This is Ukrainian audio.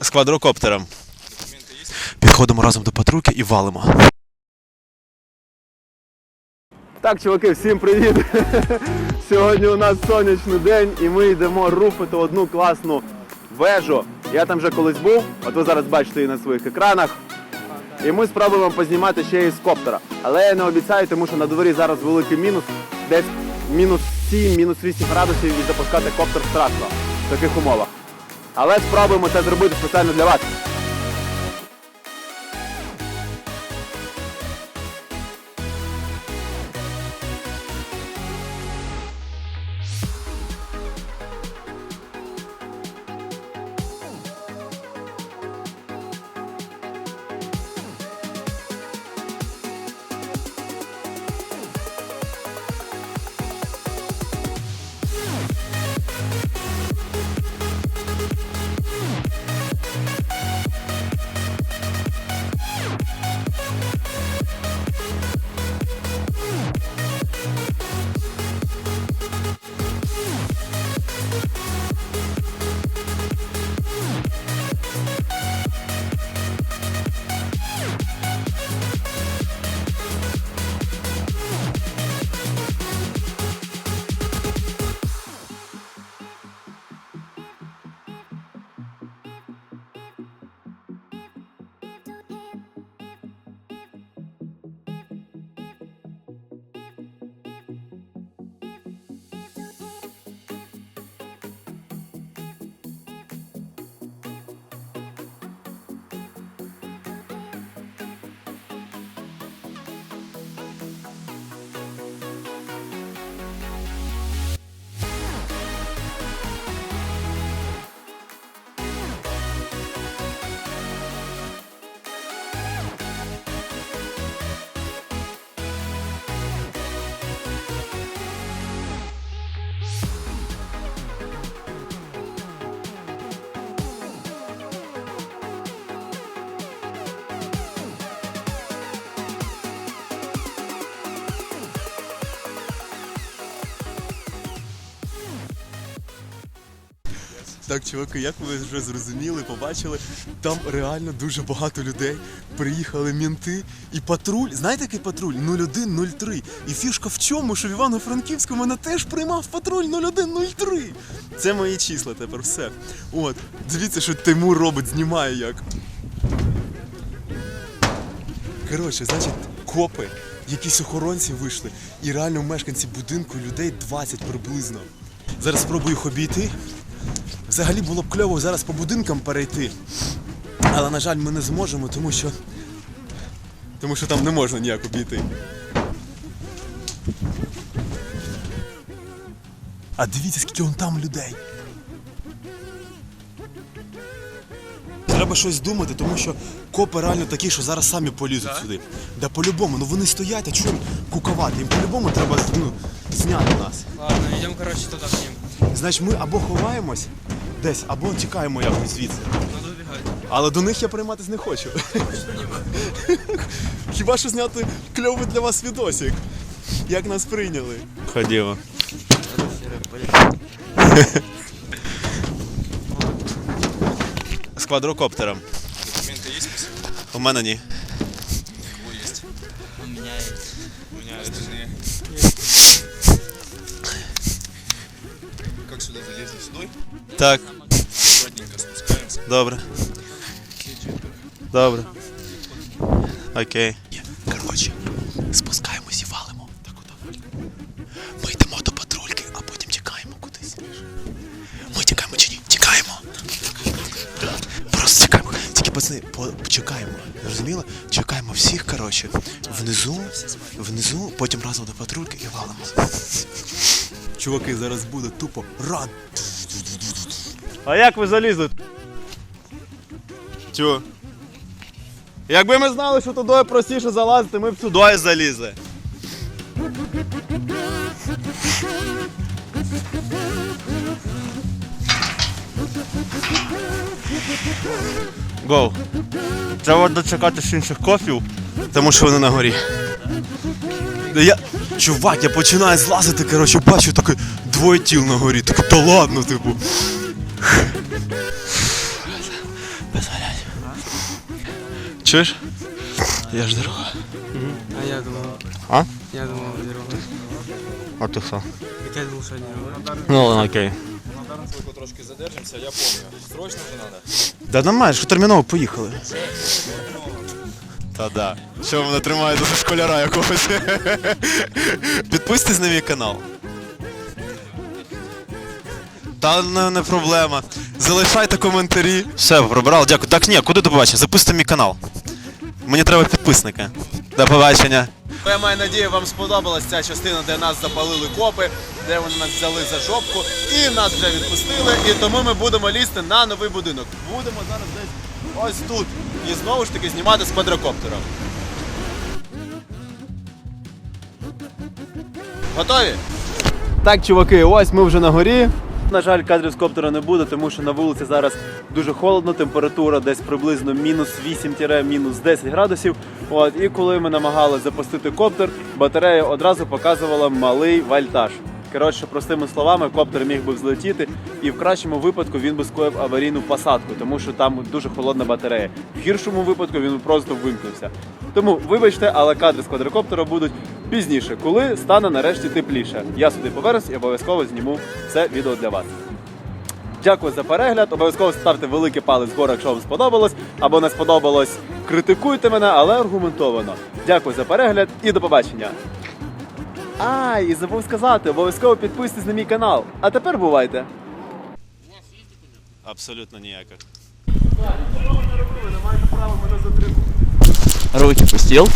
З квадрокоптером. Підходимо разом до патрульки і валимо. Так, чуваки, всім привіт! Сьогодні у нас сонячний день і ми йдемо руфити одну класну вежу. Я там вже колись був, от ви зараз бачите її на своїх екранах. І ми спробуємо познімати ще із коптера. Але я не обіцяю, тому що на дворі зараз великий мінус, десь мінус 7, мінус 8 градусів і запускати коптер страшно в таких умовах. Але спробуємо це зробити спеціально для вас. Так, чуваки, як ви вже зрозуміли, побачили, там реально дуже багато людей. Приїхали мінти і патруль. Знаєте, який патруль? 0103. І фішка в чому, що в Івано-Франківську мене теж приймав патруль 0103. Це мої числа тепер все. От, дивіться, що Тимур робить, знімає як. Коротше, значить, копи, якісь охоронці вийшли, і реально мешканці будинку людей 20 приблизно. Зараз спробую їх обійти. Взагалі було б кльово зараз по будинкам перейти. Але, на жаль, ми не зможемо, тому що. Тому що там не можна ніяк обійти. А дивіться, скільки вон там людей. Треба щось думати, тому що копи реально такі, що зараз самі полізуть сюди. Да по-любому, ну вони стоять, а чому куковати? Їм по-любому треба ну, зняти нас. Ладно, идем, короче, туда к. Значить, ми або ховаємось десь, або тікаємо якось звідси. Але до них я прийматись не хочу. Хіба що зняти кльовий для вас відосик? Як нас прийняли? Ходімо. З квадрокоптером. Есть? Спасибо. У мене ні. Так, добре. Добре. Окей. Коротше, спускаємось і валимо. Так от Ми йдемо до патрульки, а потім тікаємо кудись. Ми тікаємо чи ні? Тікаємо. Просто тікаємо. Тільки пацани, по- чекаємо. Зрозуміло? Чекаємо всіх, коротше. Внизу, внизу, потім разом до патрульки і валимо. Чуваки, зараз буде тупо ран. А як ви залізли? Чого? Якби ми знали, що туди простіше залазити, ми б туди залізли. Гоу. Треба дочекатись інших кофів, тому що вони на горі. Я... Чувак, я починаю злазити, коротше, бачу таке двоє тіл на горі. Так та ладно, типу. Дозволяти. Чуєш? Я ж дорога. А я думал. А? Я думал, дорога. А ти хто? Я думал, что дорога. Ну, ладно, окей. трошки задержимося, я помню. Срочно же надо. Да нормально, що терміново поїхали. Та да. Що мене тримає дуже школяра якогось. Підписуйтесь на мій канал. Та не, не проблема. Залишайте коментарі. Все, пробрав, дякую. Так ні, куди до побачення? Запустите мій канал. Мені треба підписники. До побачення. Я маю надію, вам сподобалась ця частина, де нас запалили копи, де вони нас взяли за жопку і нас вже відпустили. І тому ми будемо лізти на новий будинок. Будемо зараз десь ось тут. І знову ж таки знімати з квадрокоптера. Готові? Так, чуваки, ось ми вже на горі. На жаль, кадрів з коптера не буде, тому що на вулиці зараз дуже холодно, температура десь приблизно мінус 8-мінус 10 градусів. От, і коли ми намагалися запустити коптер, батарея одразу показувала малий вольтаж. Коротше, простими словами, коптер міг би взлетіти, і в кращому випадку він би скоїв аварійну посадку, тому що там дуже холодна батарея. В гіршому випадку він просто вимкнувся. Тому вибачте, але кадри з квадрокоптера будуть пізніше, коли стане нарешті тепліше. Я сюди повернусь і обов'язково зніму це відео для вас. Дякую за перегляд. Обов'язково ставте великий палець вгору, якщо вам сподобалось, або не сподобалось. Критикуйте мене, але аргументовано. Дякую за перегляд і до побачення. А, і забув сказати, обов'язково підписуйтесь на мій канал. А тепер бувайте. Абсолютно ніяких. Руки пустил.